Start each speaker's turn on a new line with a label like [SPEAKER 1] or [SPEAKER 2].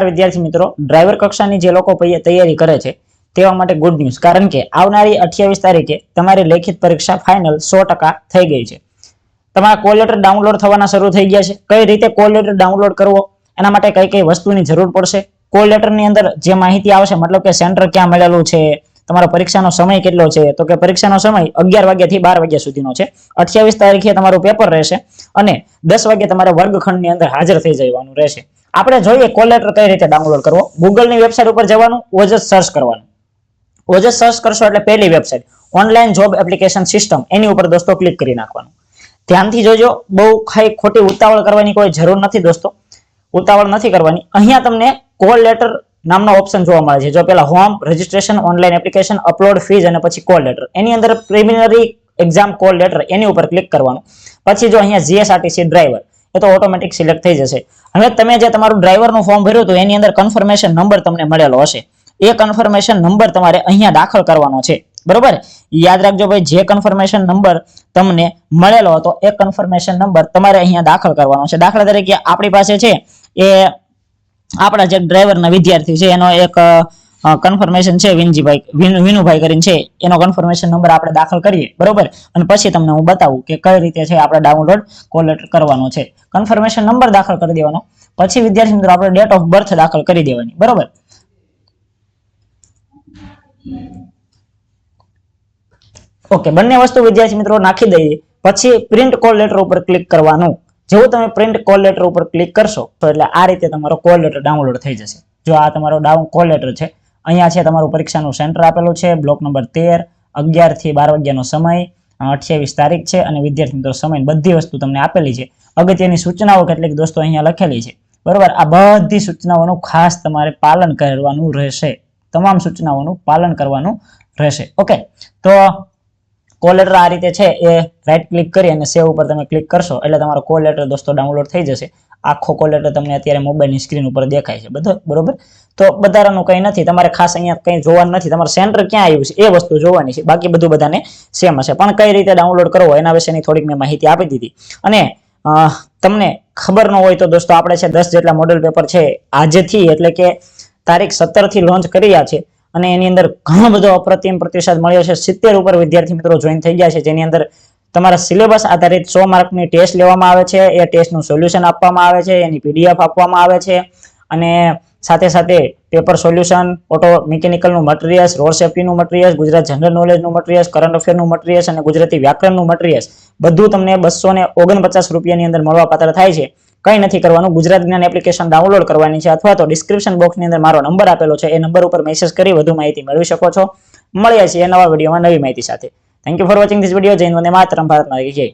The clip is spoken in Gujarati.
[SPEAKER 1] વિદ્યાર્થી મિત્રો. ડ્રાઈવર કક્ષાની જે લોકો તૈયારી કરે છે તેવા માટે ગુડ ન્યૂઝ કારણ કે આવનારી અઠ્યાવીસ તારીખે તમારી લેખિત પરીક્ષા ફાઇનલ સો થઈ ગઈ છે. તમારા કોલ લેટર ડાઉનલોડ થવાના શરૂ થઈ ગયા છે. કઈ રીતે કોલ લેટર ડાઉનલોડ કરવો? એના માટે કઈ કઈ વસ્તુની જરૂર પડશે? કોલ લેટરની અંદર જે માહિતી આવશે, મતલબ કે સેન્ટર ક્યાં મળેલું છે, તમારો પરીક્ષાનો સમય કેટલો છે, તો કે પરીક્ષાનો સમય અગિયાર વાગ્યાથી બાર વાગ્યા સુધીનો છે. અઠ્યાવીસ તારીખે તમારું પેપર રહેશે અને દસ વાગે તમારે વર્ગખંડની અંદર હાજર થઈ જવાનું રહેશે. આપણે જોઈએ કોલ લેટર કઈ રીતે ડાઉનલોડ કરવો. ગૂગલની વેબસાઇટ ઉપર જવાનું, ઓજસ સર્ચ કરવાનું. ઓજસ સર્ચ કરશો એટલે પહેલી website online job application system એની ઉપર દોસ્તો ક્લિક કરી નાખવાનું. ધ્યાનથી જોજો, બહુ ખાઈ ખોટી ઉતાવળ કરવાની કોઈ જરૂર નથી દોસ્તો. ઉતાવળ નથી કરવાની. અહીંયા તમને કોલ લેટર નામનો ઓપ્શન જોવા મળે છે. જો પેલા home registration online application upload fees અને પછી કોલ લેટર એની અંદર પ્રિલિમિનરી એક્ઝામ કોલ લેટર એની ઉપર ક્લિક કરવાનું. પછી જો અહીંયા જીએસઆરટીસી ડ્રાઈવર એ તો ઓટોમેટિક સિલેક્ટ થઈ જશે. હવે તમે જે તમારું ડ્રાઈવરનું ફોર્મ ભર્યું હતું, એની અંદર કન્ફર્મેશન નંબર તમને મળેલો હશે. એ કન્ફર્મેશન નંબર તમારે અહીંયા દાખલ કરવાનો છે. બરોબર? યાદ રાખજો ભાઈ, જે કન્ફર્મેશન નંબર તમને મળેલો હતો, એ કન્ફર્મેશન નંબર તમારે અહીંયા દાખલ કરવાનો છે. દાખલા તરીકે આપણી પાસે છે, એ આપણા જે ડ્રાઈવરના વિદ્યાર્થી છે, એનો એક કન્ફર્મેશન છે વિનજીભાઈ, વિનુ- વિનુભાઈ કરીને છે. એનો કન્ફર્મેશન નંબર આપણે દાખલ કરીએ, બરોબર? અને પછી તમને હું બતાવું કે કઈ રીતે છે આપણે ડાઉનલોડ કોલ લેટર કરવાનો છે. કન્ફર્મેશન નંબર દાખલ કરી દેવાનો. પછી વિદ્યાર્થી મિત્રો, આપણે ડેટ ઓફ બર્થ દાખલ કરી દેવાની, બરોબર? ઓકે બંને વસ્તુ વિદ્યાર્થી મિત્રો નાખી દઈએ. પછી પ્રિન્ટ કોલ લેટર ઉપર ક્લિક કરવાનું. જેવું તમે પ્રિન્ટ કોલ લેટર ઉપર ક્લિક કરશો, તો એટલે આ રીતે તમારો કોલ લેટર ડાઉનલોડ થઈ જશે. જો આ તમારો ડાઉન કોલ લેટર છે અહીંયા છે તમારું પરીક્ષાનું સેન્ટર આપેલું છે બ્લોક નંબર તેર, અગિયારથી બાર વાગ્યાનો સમય અઠ્યાવીસ તારીખ છે અને વિદ્યાર્થી મિત્રો સમય બધી વસ્તુ તમને આપેલી છે. અગત્યની સૂચનાઓ કેટલીક દોસ્તો અહીંયા લખેલી છે. બરોબર? આ બધી સૂચનાઓનું ખાસ તમારે પાલન કરવાનું રહેશે. તમામ સૂચનાઓનું પાલન કરવાનું રહેશે. ઓકે? તો કોલ લેટર આ રીતે છે એ રાઈટ ક્લિક કરી અને સેવ ઉપર તમે ક્લિક કરશો એટલે તમારો કોલ લેટર દોસ્તો ડાઉનલોડ થઈ જશે. આખો કોલેટર તમને અત્યારે મોબાઈલની સ્ક્રીન ઉપર દેખાય છે. બધો બરોબર? તો બધાનું કંઈ નથી. તમારે ખાસ અહીંયા કંઈ જોવાનું નથી. તમારે સેન્ટર ક્યાં આવ્યું છે? એ વસ્તુ જોવાની છે. બાકી બધું બધાને સેમ હશે. પણ કઈ રીતે ડાઉનલોડ કરવો એના વિશેની થોડીક મેં માહિતી આપી દીધી. અને તમને ખબર ન હોય તો દોસ્તો, આપણે છે દસ જેટલા મોડલ પેપર છે આજથી, એટલે કે તારીખ સત્તરથી લોન્ચ કર્યા છે. અને એની અંદર ઘણો બધો અપ્રતિમ પ્રતિસાદ મળ્યો છે. સિત્તેર ઉપર વિદ્યાર્થી મિત્રો જોઈન થઈ ગયા છે. જેની અંદર તમારા સિલેબસ આધારિત સો માર્કની ટેસ્ટ લેવામાં આવે છે, એ ટેસ્ટનું સોલ્યુશન આપવામાં આવે છે, એની પીડીએફ આપવામાં આવે છે અને સાથે સાથે પેપર સોલ્યુશન ઓટો મિકેનિકલનું મટીરિયલ્સ રોડ સેફ્ટીનું મટીરિયલ્સ ગુજરાત જનરલ નોલેજનું મટીરિયલ્સ કરંટ અફેરનું મટીરિયલ્સ અને ગુજરાતી વ્યાકરણનું મટીરિયલ્સ બધું તમને બસો ને ઓગણપચાસ રૂપિયાની અંદર મળવાપાત્ર થાય છે. કંઈ નથી કરવાનું, ગુજરાત જ્ઞાન એપ્લિકેશન ડાઉનલોડ કરવાની છે અથવા તો ડિસ્ક્રિપ્શન બોક્સની અંદર મારો નંબર આપેલો છે, એ નંબર ઉપર મેસેજ કરી વધુ માહિતી મેળવી શકો છો. મળીએ છીએ નવા વિડીયોમાં નવી માહિતી સાથે. Thank you for watching this video Jain વંદે માતરમ ભારતમાં જય